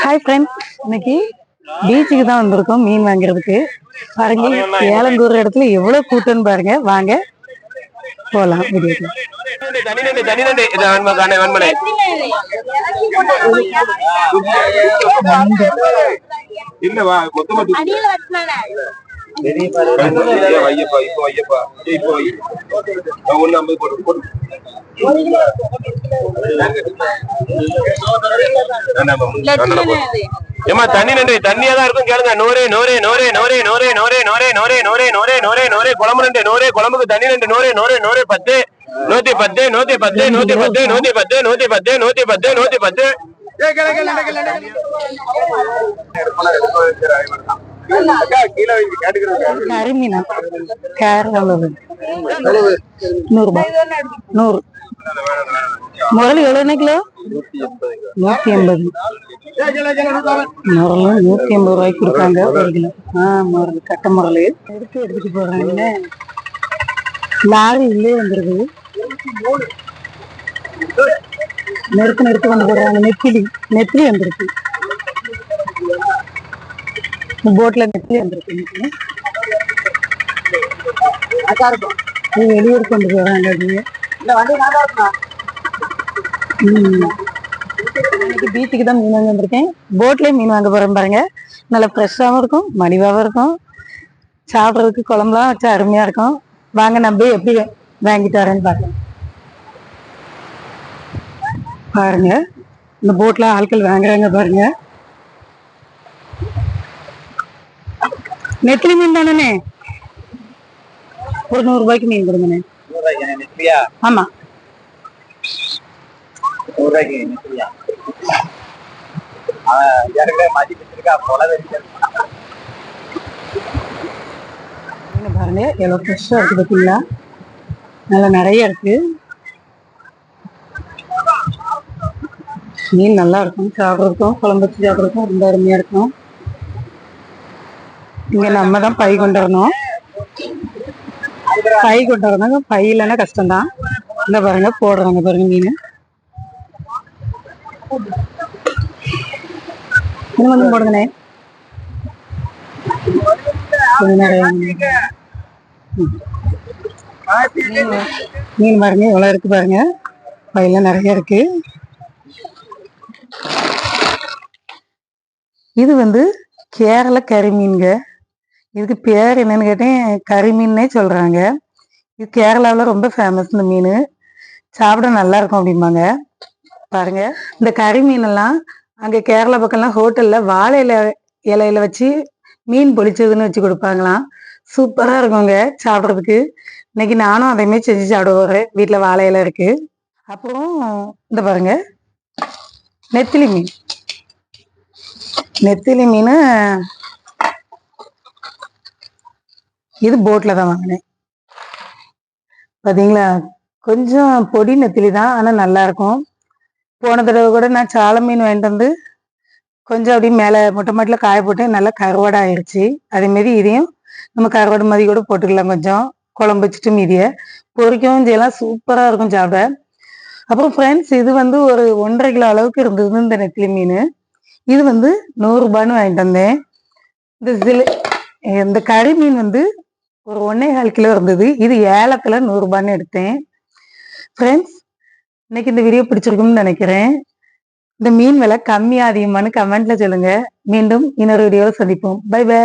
Hi friend இன்னைக்கு பீச்சுக்கு தான் வந்திருக்கோம் மீன் வாங்குறதுக்கு. பாருங்க ஏலங்கூர் இடத்துல எவ்வளோ கூட்டம்னு பாருங்க. வாங்க போகலாம் வீடியோக்கு. இல்லவா மொத்தமா ஏம்மா தண்ணி நண்டு தண்ணியா தான் இருக்கும் கேளுங்க நோரே நோரே நோரே நோரே நோரே நோரே நோரே நோரே நோரே நோரே நோரே நோரே குழம்பு நண்டு நோரே குழம்புக்கு தண்ணி நண்டு நோரே நோரே நோரே பத்து நூத்தி பத்து நூத்தி பத்து நூத்தி பத்து நூத்தி பத்து நூத்தி பத்து நூத்தி பத்து நூத்தி பத்து கருமீனா கேரளாவில் நூறு ரூபாய் நூறு முரளி எவ்வளோண்ணே கிலோ? நூத்தி எண்பது. முரலும் நூத்தி எண்பது ரூபாய்க்கு கொடுப்பாங்க ஒரு கிலோ. ஆஹ் முரல் கட்ட முரல் எடுத்து எடுத்துட்டு போறாங்க? லாரி உள்ளே வந்துருது. நெருப்பு நெருப்பு கொண்டு போடுறாங்க. நெத்திலி நெத்திலி வந்துருக்கு. போட்ல நெத்திலி வந்திருக்கு. இன்னைக்கு. போகிறாங்க வெளியூர் அது ம். இன்னைக்கு பீச்சுக்கு தான் மீன் வாங்க வந்திருக்கேன். போட்லயே மீன் வாங்க போறேன் பாருங்க. நல்லா ஃப்ரெஷ்ஷாகவும் இருக்கும் மலிவாகவும் இருக்கும். சாப்பிட்றதுக்கு குழம்புலாம் வச்சா அருமையா இருக்கும். வாங்க நம்ம போய் எப்படி வாங்கிட்டு வரேன்னு பார்க்கலாம். பாருங்க இந்த போட்ல ஆட்கள் வாங்குறாங்க பாருங்க. நெத்திலி மீன் தானே? ஒரு நூறு ரூபாய்க்கு மீன் கொடுங்கண்ணே. ஆமா. மீன் பாருங்க எவ்வளவு ஃப்ரெஷ்ஷா இருக்கு பார்த்தீங்களா நல்லா நிறைய இருக்கு. மீன் நல்லா இருக்கும் சாப்பிட்றதுக்கும் குழம்பு வச்சு சாப்பிட்றதுக்கும் ரொம்ப அருமையா இருக்கும். இங்க நம்ம தான் பை கொண்டு வரணும். பை கொண்டு வரணும் பை இல்லைன்னா கஷ்டம்தான். இந்த பாருங்க போடுறாங்க பாருங்க மீன். இன்னும் கொஞ்சம் போடுங்கண்ணே. நிறைய மீன். பாருங்க எவ்வளவு இருக்கு பாருங்க. பையில நிறைய இருக்கு. இது வந்து கேரள கறி மீன்கள் இதுக்கு பேர் என்னன்னு கேட்டேன் கறிமீன்னே சொல்றாங்க. இது கேரளாவில் ரொம்ப ஃபேமஸ் இந்த மீன். சாப்பிட நல்லா இருக்கும் அப்படிம்பாங்க. பாருங்க இந்த கரிமீன் எல்லாம் அங்கே கேரளா பக்கம்லாம் ஹோட்டலில் வாழை இலை இலையில வச்சு மீன் பொழிச்சதுன்னு வச்சு கொடுப்பாங்களாம். சூப்பராக இருக்குங்க சாப்பிட்றதுக்கு. இன்னைக்கு நானும் அதையுமே செஞ்சு சாப்பிட வீட்டில் வாழை இலை இருக்கு. அப்புறம் இந்த பாருங்க நெத்திலி மீன். நெத்திலி மீன் இது போட்ல தான் வாங்கினேன். பாத்தீங்களா? கொஞ்சம் பொடி நெத்திலி தான் ஆனா நல்லா இருக்கும். போன தடவை கூட நான் சால மீன் வாங்கிட்டு வந்து கொஞ்சம் அப்படியே மேலே மொட்டை மாட்டில் காய போட்டு நல்லா கருவாடை ஆயிடுச்சு. அதேமாரி இதையும் நம்ம கருவாடு மதி கூட போட்டுக்கலாம் கொஞ்சம். குழம்பு வச்சுட்டு மீதியை. பொரிக்கவும் செய்யலாம் சூப்பராக இருக்கும் சாப்பிட. அப்புறம் ஃப்ரெண்ட்ஸ் இது வந்து ஒரு ஒன்றரை கிலோ அளவுக்கு இருந்தது இந்த நெத்திலி மீன். இது வந்து நூறுரூபான்னு வாங்கிட்டு வந்தேன். இந்த சில இந்த கறி மீன் வந்து ஒரு ஒன்னே கால் கிலோ இருந்தது. இது ஏலத்தில் நூறுரூபான்னு எடுத்தேன். ஃப்ரெண்ட்ஸ் இன்னைக்கு இந்த வீடியோ பிடிச்சிருக்கும்னு நினைக்கிறேன். இந்த மீன் விலை கம்மியாக அதிகமானு கமெண்ட்ல சொல்லுங்க. மீண்டும் இன்னொரு வீடியோவில் சந்திப்போம். By by